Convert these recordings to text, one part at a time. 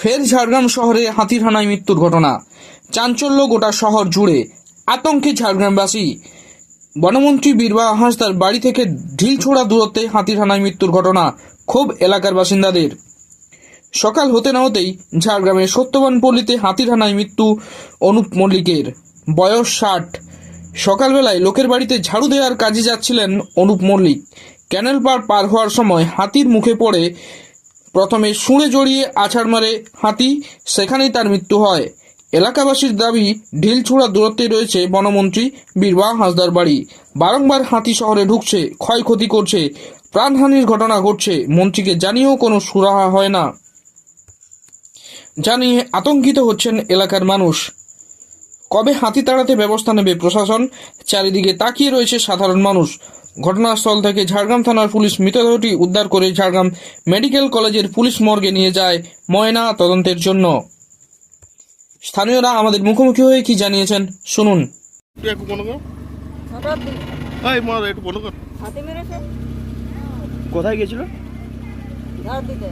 ফের ঝাড়গ্রাম শহরে হাতির হানায় মৃত্যুর ঘটনা। চাঞ্চল্য গোটা শহর জুড়ে আতঙ্কে ঝাড়গ্রামবাসী। বনমন্ত্রী বীরবাহা হাঁসদার বাড়ি থেকে ঢিলছোড়া দূরত্বে হাতির হানায় মৃত্যুর ঘটনা খুব এলাকার বাসিন্দাদের। সকাল হতে না হতেই ঝাড়গ্রামের সত্যবান পল্লীতে হাতির হানায় মৃত্যু অনুপ মল্লিকের। বয়স ষাট। সকালবেলায় লোকের বাড়িতে ঝাড়ু দেওয়ার কাজে যাচ্ছিলেন অনুপ মল্লিক। ক্যানেল পার পার হওয়ার সময় হাতির মুখে পড়ে প্রথমে শুঁড়ে জড়িয়ে আছাড় মারে হাতি, সেখানেই তার মৃত্যু হয়। এলাকাবাসীর দাবি, ঢিলছোড়া দূরত্বে রয়েছে বনমন্ত্রী বীরবা হাঁসদার বাড়ি। বারংবার হাতি শহরে ঢুকছে, ক্ষয়ক্ষতি করছে, প্রাণহানির ঘটনা ঘটছে, মন্ত্রীকে জানিয়েও কোনো সুরাহা হয় না। জানিয়ে আতঙ্কিত হচ্ছেন এলাকার মানুষ। কবে হাতি তাড়াতে ব্যবস্থা নেবে প্রশাসন? চারিদিকে তাকিয়ে রয়েছে সাধারণ মানুষ। ঘটনাস্থল থেকে ঝাড়গ্রাম থানার পুলিশ মৃতদেহটি উদ্ধার করে ঝাড়গ্রাম মেডিকেল কলেজের পুলিশ মর্গে নিয়ে যায় ময়না তদন্তের জন্য। স্থানীয়রা আমাদের মুখোমুখি হয়ে কি জানিয়েছেন শুনুন। কোথায় গেছিল ঝাড় দিতে।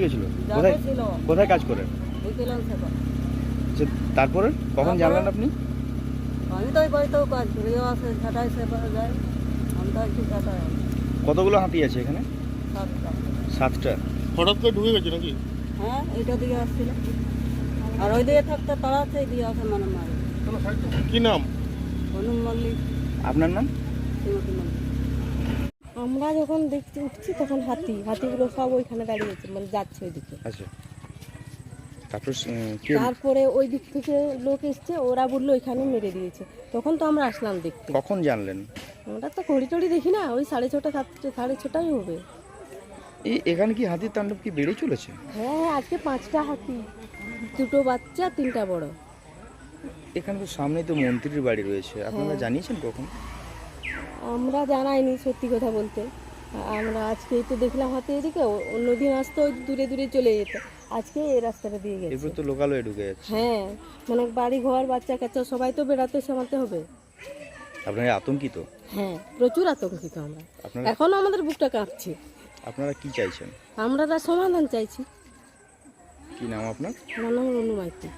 গেছিল কোথায় কোথায় কাজ করে? তারপরে কখন জানলেন আপনি? আমি তো ওই বাড়িতেও কাজ করি। আসে ঝাঁটাই সে যায়। কতগুলো হাতি আছে এখানে? সাতটা। সাতটা। হঠাৎ করে ঢুকে গেছে নাকি? হ্যাঁ দিকে আসছিল। আর ওই দিকে থাকতে দিকে আসে মানে মারে কি নাম? হনুম মল্লিক। আপনার নাম? মল্লিক। আমরা যখন দেখতে উঠছি তখন হাতি। হাতিগুলো সব ওইখানে দাঁড়িয়েছে মানে যাচ্ছে ওইদিকে। আচ্ছা। তারপর তারপরে ওই দিক থেকে লোক এসছে ওরা বলল ওইখানে মেরে দিয়েছে। তখন তো আমরা আসলাম দেখতে। কখন জানলেন? আমরা তো ঘড়ি টড়ি দেখি না ওই সাড়ে ছটা সাতটা সাড়ে ছটাই হবে। এই এখানে কি হাতির তাণ্ডব কি বেড়ে চলেছে? হ্যাঁ আজকে পাঁচটা হাতি দুটো বাচ্চা তিনটা বড়। এখানে তো সামনেই তো মন্ত্রীর বাড়ি রয়েছে। আপনারা জানিয়েছেন কখন? আমরা জানাইনি সত্যি কথা বলতে। আমরা আজকে তো দেখলাম হাতে এদিকে অন্যদিন আসতো ওই দূরে দূরে চলে যেত। আজকে এই রাস্তাটা দিয়ে গেছে। এরপর তো লোকালয়ে ঢুকে যাচ্ছে। হ্যাঁ মানে বাড়ি ঘর বাচ্চা কাচ্চা সবাই তো বেড়াতে সামাতে হবে। আপনারা আতঙ্কিত? হ্যাঁ প্রচুর আতঙ্কিত আমরা। আপনারা এখনও আমাদের বুকটা কাঁপছে। আপনারা কি চাইছেন? আমরা তার সমাধান চাইছি। কি নাম আপনার? আমার নাম রনু মাইতি।